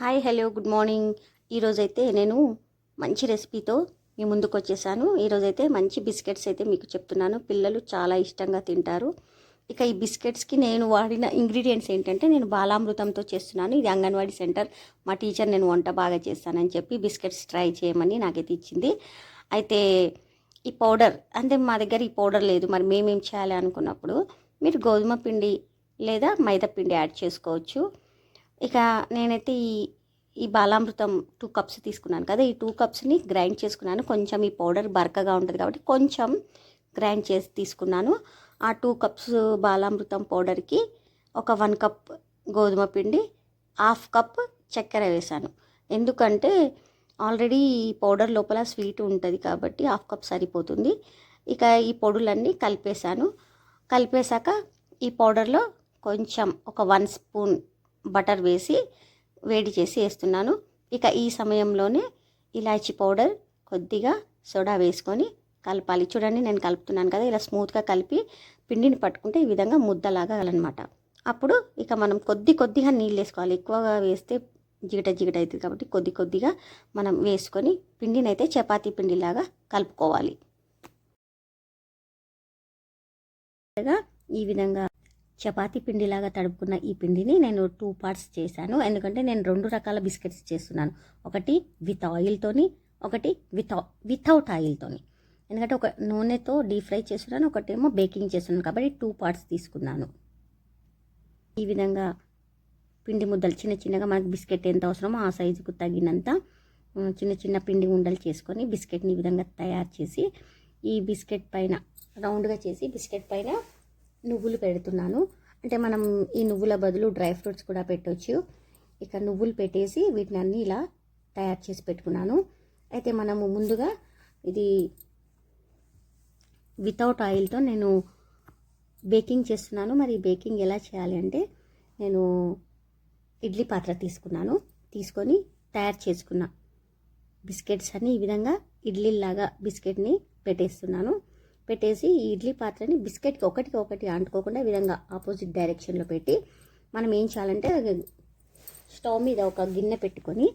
Hi hello good morning. ఈరోజైతే నేను మంచి రెసిపీతో మీ ముందుకు వచ్చేసాను. ఈరోజైతే మంచి బిస్కెట్స్ అయితే మీకు చెప్తున్నాను. పిల్లలు చాలా ఇష్టంగా తింటారు. ఇక ఈ బిస్కెట్స్కి నేను వాడిన ఇంగ్రీడియంట్స్ ఏంటంటే నేను బాలామృతంతో చేస్తున్నాను. ఇది అంగన్వాడీ సెంటర్. మా టీచర్ నేను వంట బాగా చేస్తానని చెప్పి బిస్కెట్స్ ట్రై చేయమని నాకైతే ఇచ్చింది. అయితే ఈ పౌడర్ అంటే మా దగ్గర ఈ పౌడర్ లేదు. మరి మేమేం చేయాలి అనుకున్నప్పుడు మీరు గోధుమ పిండి లేదా మైదా పిండి యాడ్ చేసుకోవచ్చు. ఇక నేనైతే ఈ ఈ బాలామృతం టూ కప్స్ తీసుకున్నాను కదా ఈ టూ కప్స్ని గ్రైండ్ చేసుకున్నాను. కొంచెం ఈ పౌడర్ బరకగా ఉంటుంది కాబట్టి కొంచెం గ్రైండ్ చేసి తీసుకున్నాను. ఆ టూ కప్స్ బాలామృతం పౌడర్కి ఒక వన్ కప్ గోధుమ పిండి హాఫ్ కప్ చక్కెర వేశాను. ఎందుకంటే ఆల్రెడీ ఈ పౌడర్ లోపల స్వీట్ ఉంటుంది కాబట్టి హాఫ్ కప్ సరిపోతుంది. ఇక ఈ పొడులన్నీ కలిపేశాను. కలిపేశాక ఈ పౌడర్లో కొంచెం ఒక వన్ స్పూన్ బటర్ వేసి వేడి చేసి వేస్తున్నాను. ఇక ఈ సమయంలోనే ఇలాచీ పౌడర్ కొద్దిగా సోడా వేసుకొని కలపాలి. చూడండి నేను కలుపుతున్నాను కదా ఇలా స్మూత్గా కలిపి పిండిని పట్టుకుంటే ఈ విధంగా ముద్దలాగా అనమాట అప్పుడు ఇక మనం కొద్ది కొద్దిగా నీళ్ళు వేసుకోవాలి. ఎక్కువగా వేస్తే జిగట జిగట అవుతుంది కాబట్టి కొద్ది కొద్దిగా మనం వేసుకొని పిండిని అయితే చపాతీ పిండిలాగా కలుపుకోవాలి. ఈ విధంగా చపాతీ పిండిలాగా తడుపుకున్న ఈ పిండిని నేను టూ పార్ట్స్ చేశాను. ఎందుకంటే నేను రెండు రకాల బిస్కెట్స్ చేస్తున్నాను. ఒకటి విత్ ఆయిల్తోని ఒకటి విత్ వితౌట్ ఆయిల్తోని. ఎందుకంటే ఒక నూనెతో డీప్ ఫ్రై చేస్తున్నాను ఒకటేమో బేకింగ్ చేస్తున్నాను కాబట్టి టూ పార్ట్స్ తీసుకున్నాను. ఈ విధంగా పిండి ముద్దలు చిన్న చిన్నగా మనకు బిస్కెట్ ఎంత అవసరమో ఆ సైజుకు తగినంత చిన్న చిన్న పిండి ఉండలు చేసుకొని బిస్కెట్ని ఈ విధంగా తయారు చేసి ఈ బిస్కెట్ పైన రౌండ్గా చేసి బిస్కెట్ పైన నువ్వులు పెడుతున్నాను. అంటే మనం ఈ నువ్వుల బదులు డ్రై ఫ్రూట్స్ కూడా పెట్టవచ్చు ఇక నువ్వులు పెట్టేసి వీటిని అన్నీ ఇలా తయారు చేసి పెట్టుకున్నాను. అయితే మనము ముందుగా ఇది వితౌట్ ఆయిల్తో నేను బేకింగ్ చేస్తున్నాను. మరి బేకింగ్ ఎలా చేయాలి అంటే నేను ఇడ్లీ పాత్ర తీసుకున్నాను. తీసుకొని తయారు చేసుకున్న బిస్కెట్స్ అన్ని ఈ విధంగా ఇడ్లీలాగా బిస్కెట్ని పెట్టేస్తున్నాను. పెట్టేసి ఈ ఇడ్లీ పాత్రని బిస్కెట్కి ఒకటికి ఒకటి అంటుకోకుండా విధంగా ఆపోజిట్ డైరెక్షన్లో పెట్టి మనం ఏం చేయాలంటే స్టవ్ మీద ఒక గిన్నె పెట్టుకొని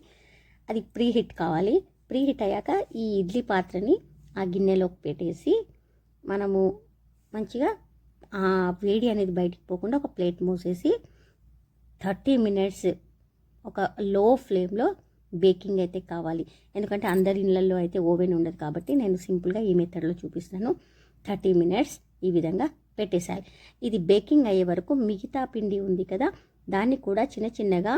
అది ప్రీ హిట్ కావాలి. ప్రీ హిట్ అయ్యాక ఈ ఇడ్లీ పాత్రని ఆ గిన్నెలోకి పెట్టేసి మనము మంచిగా ఆ వేడి అనేది బయటికి పోకుండా ఒక ప్లేట్ మూసేసి థర్టీ మినిట్స్ ఒక లో ఫ్లేమ్లో బేకింగ్ అయితే కావాలి. ఎందుకంటే అందరి ఇళ్ళల్లో అయితే ఓవెన్ ఉండదు కాబట్టి నేను సింపుల్గా ఈ మెథడ్లో చూపిస్తాను. థర్టీ మినిట్స్ ఈ విధంగా పెట్టేసాయి ఇది బేకింగ్ అయ్యే వరకు మిగతా పిండి ఉంది కదా దాన్ని కూడా చిన్న చిన్నగా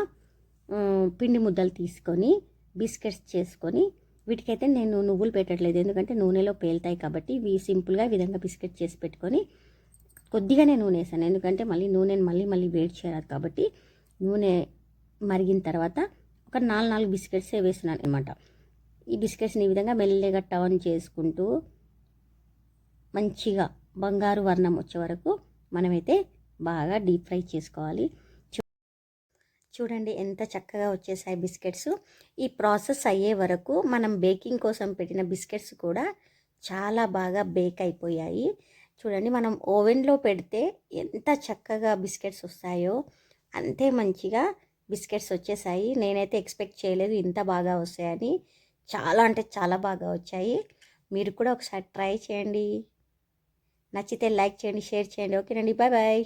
పిండి ముద్దలు తీసుకొని బిస్కెట్స్ చేసుకొని వీటికైతే నేను నువ్వులు పెట్టట్లేదు. ఎందుకంటే నూనెలో పేలుతాయి కాబట్టి ఇవి సింపుల్గా ఈ విధంగా బిస్కెట్ చేసి పెట్టుకొని కొద్దిగానే నూనె వేసాను. ఎందుకంటే మళ్ళీ నూనెను మళ్ళీ మళ్ళీ వేడి చేయరాదు కాబట్టి నూనె మరిగిన తర్వాత ఒక నాలుగు నాలుగు బిస్కెట్సే వేసినాను అనమాట ఈ బిస్కెట్స్ని ఈ విధంగా మెల్లగా టర్న్ చేసుకుంటూ మంచిగా బంగారు వర్ణం వచ్చే వరకు మనమైతే బాగా డీప్ ఫ్రై చేసుకోవాలి. చూడండి ఎంత చక్కగా వచ్చేసాయి బిస్కెట్స్. ఈ ప్రాసెస్ అయ్యే వరకు మనం బేకింగ్ కోసం పెట్టిన బిస్కెట్స్ కూడా చాలా బాగా బేక్ అయిపోయాయి. చూడండి మనం ఓవెన్లో పెడితే ఎంత చక్కగా బిస్కెట్స్ వస్తాయో అంతే మంచిగా బిస్కెట్స్ వచ్చేసాయి. నేనైతే ఎక్స్పెక్ట్ చేయలేదు ఇంత బాగా వస్తాయని. చాలా అంటే చాలా బాగా వచ్చాయి. మీరు కూడా ఒకసారి ట్రై చేయండి. నచ్చితే లైక్ చేయండి షేర్ చేయండి. ఓకేనండి బాయ్ బాయ్.